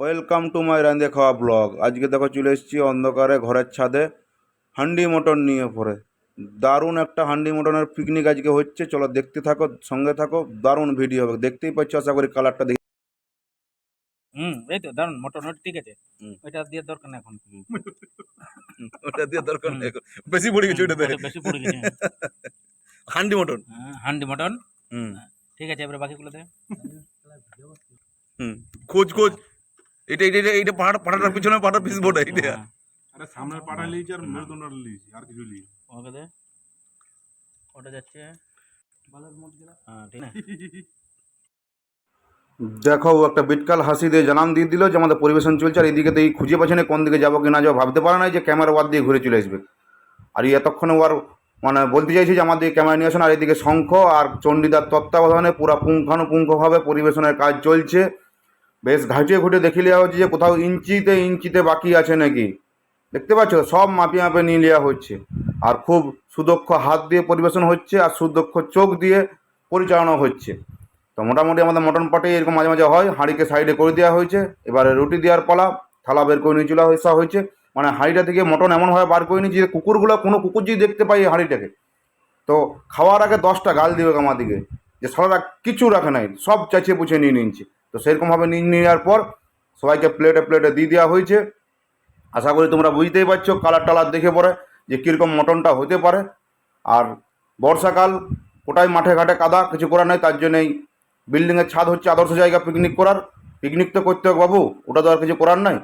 Welcome to my রাঁধে খাওয়া blog. আজকে দেখো চলে এসেছি অন্ধকারে ঘরের ছাদে হান্ডি মটন নিয়ে পরে। দারুণ একটা হান্ডি মটনের পিকনিক আজকে হচ্ছে। চলো দেখতে থাকো সঙ্গে থাকো দারুণ ভিডিও হবে। দেখতেই পাচ্ছ আশা করি কালারটা দেখে হুম এই তো দারুণ মোটর নোট ঠিক আছে। ওইটা দিয়ে দরকার না এখন। ওটা দিয়ে দরকার নেই বেশি পড়ে ওটা বেশি পড়ে গেছে। হান্ডি মটন। হ্যাঁ, হান্ডি মটন। হুম। ঠিক আছে এবারে বাকিগুলো দে হুম। খোঁজ খোঁজ। এটা এটা এটা- এটা পাহাড় পাহাড়টার পিছনে পাহাড় পিস বোর্ড এটা। হ্যাঁ, আরে সামনের পাটা লিয়েছি আর মেরুদণ্ডটা লিয়েছি আর কিছু লিয়েছি ওকে দে। ওটা যাচ্ছে। হ্যাঁ ঠিক। আছে দেখো ও একটা বিটকাল হাসি দিয়ে জানান দিয়ে দিল যে আমাদের পরিবেশন চলছে আর এদিকে তো এই খুঁজে পাচ্ছে না কোন দিকে যাব কি না যাব ভাবতে পারে না যে ক্যামেরা ওয়ার দিয়ে ঘুরে চলে আসবে। আর এতক্ষণে ওর মানে বলতে চাইছি যে আমাদের ক্যামেরা নিয়ে আসুন আর এদিকে শঙ্খ আর চণ্ডীদার তত্ত্বাবধানে পুরা পুঙ্খানুপুঙ্খভাবে পরিবেশনের কাজ চলছে। বেশ ঘাটিয়ে ঘুটে দেখে নেওয়া হচ্ছে যে কোথাও ইঞ্চিতে ইঞ্চিতে বাকি আছে নাকি। দেখতে পাচ্ছ? সব মাপে মাপে নিয়ে নেওয়া হচ্ছে। আর খুব সুদক্ষ হাত দিয়ে পরিবেশন হচ্ছে আর সুদক্ষ চোখ দিয়ে পরিচালনা হচ্ছে। তো মোটামুটি আমাদের মটন পাটে এরকম মাঝে মাঝে হয়। হাঁড়িকে সাইডে করে দেওয়া হয়েছে। এবারে রুটি দেওয়ার পালা, থালা বের করে নিয়ে চলে আসা হয়েছে। মানে হাঁড়িটা থেকে মটন এমনভাবে বার করে নিয়েছি যে কুকুরগুলো কোনো কুকুর যদি দেখতে পাই হাঁড়িটাকে। তো খাওয়ার আগে দশটা গাল দিবে আমার দিকে যে সালারা কিছু রাখে নাই, সব চাচিয়ে পুছে নিয়ে নিচ্ছে তো সেরকমভাবে নিয়ে নেওয়ার পর সবাইকে প্লেটে প্লেটে দিয়ে দেওয়া হয়েছে। আশা করি তোমরা বুঝতেই পারছ কালার টালার দেখে পরে যে কীরকম মটনটা হতে পারে। আর বর্ষাকাল, ওটাই মাঠে ঘাটে কাদা, কিছু করার নেই, তার জন্যই বিল্ডিংয়ের ছাদ হচ্ছে আদর্শ জায়গা পিকনিক করার। পিকনিক তো করতে হবে বাবু, ওটা তো আর কিছু করার নাই।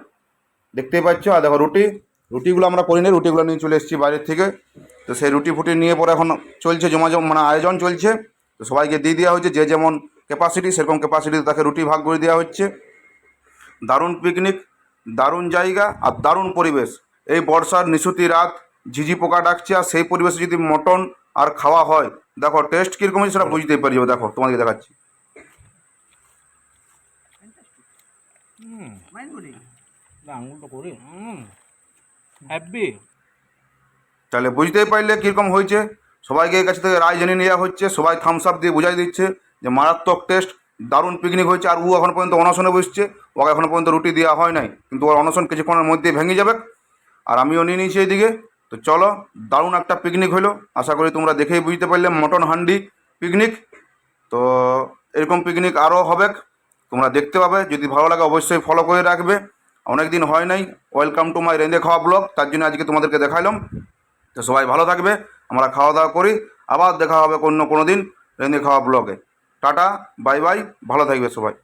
দেখতেই পাচ্ছ, আর দেখো রুটি, রুটিগুলো আমরা করি নি রুটিগুলো নিয়ে চলে এসেছি বাইরের থেকে। তো সেই রুটি ফুটি নিয়ে পরে এখন চলছে, জম মানে আয়োজন চলছে। তো সবাইকে দিয়ে দেওয়া হয়েছে, যে যেমন ক্যাপাসিটি সেরকম ক্যাপাসিটিতে তাকে রুটি ভাগ করে দেওয়া হচ্ছে। দারুণ পিকনিক দারুণ জায়গা আর দারুণ পরিবেশ। এই বর্ষার নিশুতি রাত ঝিঝি পোকা ডাকছে আর সেই পরিবেশে যদি মটন আর খাওয়া হয় দেখো টেস্ট কীরকম হয়েছে সেটা বুঝতেই পারি দেখো তোমাদেরকে দেখাচ্ছি। হুম। আঙুলটা করি। হুম। হ্যাপি তাহলে বুঝতেই পারলে কীরকম হয়েছে। সবাইকে কাছে থেকে রায় জেনে নেওয়া হচ্ছে সবাই থামস আপ দিয়ে বুঝাই দিচ্ছে। যে মারাত্মক টেস্ট দারুণ পিকনিক হয়েছে, আর ও এখন পর্যন্ত অনশনে বসছে। ওকে এখনও পর্যন্ত রুটি দেওয়া হয় নাই। কিন্তু ওর অনশন কিছুক্ষণের মধ্যেই ভেঙে যাবে। আর আমিও নিয়ে নিয়েছি এইদিকে। তো চলো, দারুণ একটা পিকনিক হলো। আশা করি তোমরা দেখেই বুঝতে পারলে, মটন হান্ডি পিকনিক তো এরকম পিকনিক আরও হবে। তোমরা দেখতে পাবে। যদি ভালো লাগে, অবশ্যই ফলো করে রাখবে। অনেক দিন হয় নাই। ওয়েলকাম টু মাই রেঁধে খাওয়া ব্লগ তার জন্য আজকে তোমাদেরকে দেখাইলাম তো সবাই ভালো থাকবে। আমরা খাওয়া দাওয়া করি। আবার দেখা হবে অন্য কোনো দিন রেঁধে খাওয়া ব্লগে টাটা বাই বাই ভালো থাকবে সবাই।